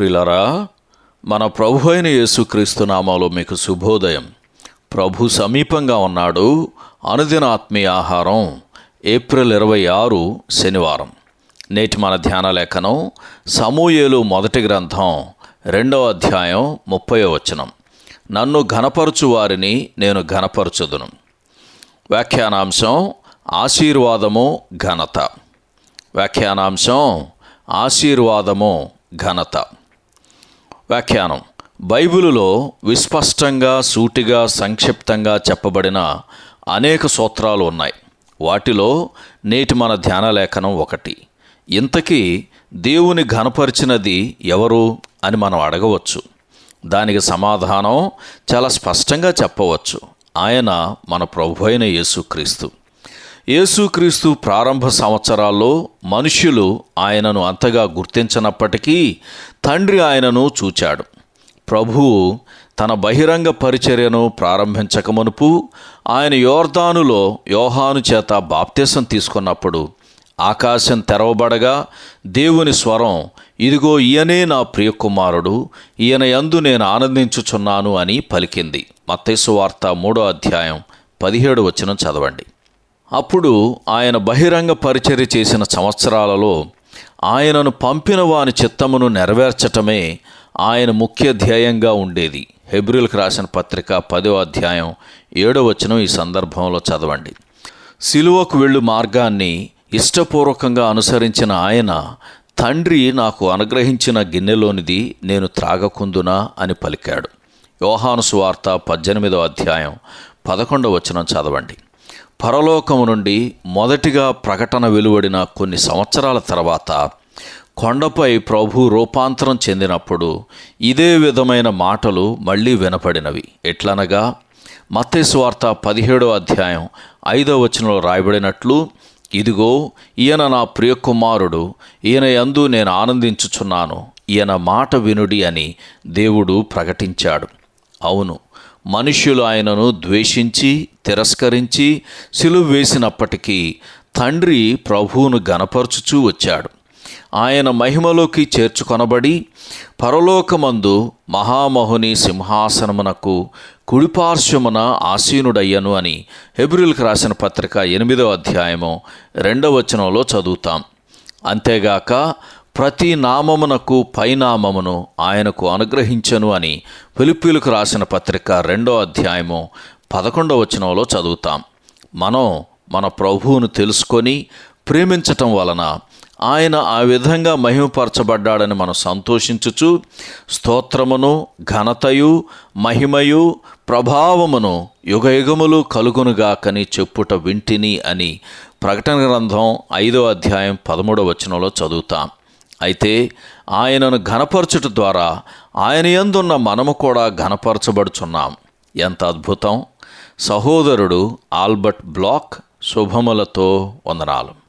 ప్రిలరా మన ప్రభు అయిన యేసుక్రీస్తు నామాలో మీకు శుభోదయం. ప్రభు సమీపంగా ఉన్నాడు. అనుదిన ఆత్మీయ ఆహారం ఏప్రిల్ ఇరవై ఆరు శనివారం. నేటి మన ధ్యాన లేఖనం సమూయేలు మొదటి గ్రంథం రెండవ అధ్యాయం ముప్పై వచనం. నన్ను ఘనపరచు వారిని నేను ఘనపరచుదును. వ్యాఖ్యానాంశం ఆశీర్వాదము ఘనత. వ్యాఖ్యానాంశం ఆశీర్వాదము ఘనత. వ్యాఖ్యానం. బైబిలులో విస్పష్టంగా సూటిగా సంక్షిప్తంగా చెప్పబడిన అనేక సూత్రాలు ఉన్నాయి. వాటిలో నేటి మన ధ్యాన లేఖనం ఒకటి. ఇంతకీ దేవుని ఘనపరిచినది ఎవరు అని మనం అడగవచ్చు. దానికి సమాధానం చాలా స్పష్టంగా చెప్పవచ్చు. ఆయన మన ప్రభు అయిన యేసుక్రీస్తు. యేసుక్రీస్తు ప్రారంభ సంవత్సరాల్లో మనుష్యులు ఆయనను అంతగా గుర్తించనప్పటికీ తండ్రి ఆయనను చూచాడు. ప్రభువు తన బహిరంగ పరిచర్యను ప్రారంభించకమునుపు ఆయన యోర్దానులో యోహాను చేత బాప్తీసం తీసుకున్నప్పుడు ఆకాశం తెరవబడగా దేవుని స్వరం ఇదిగో ఈయనే నా ప్రియకుమారుడు ఈయన యందు నేను ఆనందించుచున్నాను అని పలికింది. మత్తేసు వార్త మూడో అధ్యాయం పదిహేడు వచనం చదవండి. అప్పుడు ఆయన బహిరంగ పరిచర్య చేసిన సంవత్సరాలలో ఆయనను పంపిన వాని చిత్తమును నెరవేర్చటమే ఆయన ముఖ్య ధ్యేయంగా ఉండేది. హెబ్రిల్కి రాసిన పత్రిక పదో అధ్యాయం ఏడో వచనం ఈ సందర్భంలో చదవండి. సిలువకు వెళ్ళు మార్గాన్ని ఇష్టపూర్వకంగా అనుసరించిన ఆయన తండ్రి నాకు అనుగ్రహించిన గిన్నెలోనిది నేను త్రాగకుందునా? అని పలికాడు. యోహాను సువార్త పద్దెనిమిదో అధ్యాయం పదకొండవ వచనం చదవండి. పరలోకము నుండి మొదటిగా ప్రకటన వెలువడిన కొన్ని సంవత్సరాల తర్వాత కొండపై ప్రభు రూపాంతరం చెందినప్పుడు ఇదే విధమైన మాటలు మళ్ళీ వినపడినవి. ఎట్లనగా మత్తేశ్వార్త పదిహేడో అధ్యాయం ఐదో వచనంలో రాయబడినట్లు ఇదిగో ఈయన నా ప్రియకుమారుడు ఈయన యందు నేను ఆనందించుచున్నాను ఈయన మాట వినుడి అని దేవుడు ప్రకటించాడు. అవును. మనుష్యులు ఆయనను ద్వేషించి తిరస్కరించి సిలువ వేసినప్పటికీ తండ్రి ప్రభువును గనపరచుచూ వచ్చాడు. ఆయన మహిమలోకి చేర్చుకొనబడి పరలోకమందు మహామహుని సింహాసనమునకు కుడిపార్శ్వమున ఆసీనుడయ్యను అని హెబ్రిల్కి రాసిన పత్రిక ఎనిమిదవ అధ్యాయము రెండవ వచనంలో చదువుతాం. అంతేగాక ప్రతి నామమునకు పైనామమును ఆయనకు అనుగ్రహించను అని పిలుపులకు రాసిన పత్రిక రెండో అధ్యాయము పదకొండవ వచనంలో చదువుతాం. మనం మన ప్రభువును తెలుసుకొని ప్రేమించటం వలన ఆయన ఆ విధంగా మహిమపరచబడ్డాడని మనం సంతోషించుచు స్తోత్రమును ఘనతయు మహిమయు ప్రభావమును యుగయుగములు కలుగునుగాకని చెప్పుట వింటిని అని ప్రకటన గ్రంథం ఐదో అధ్యాయం పదమూడవ వచనంలో చదువుతాం. అయితే ఆయనను ఘనపరచుట ద్వారా ఆయన యందున్న మనము కూడా ఘనపరచబడుచున్నాం. ఎంత అద్భుతం! సహోదరుడు ఆల్బర్ట్ బ్లాక్ శుభములతో వందనాలు.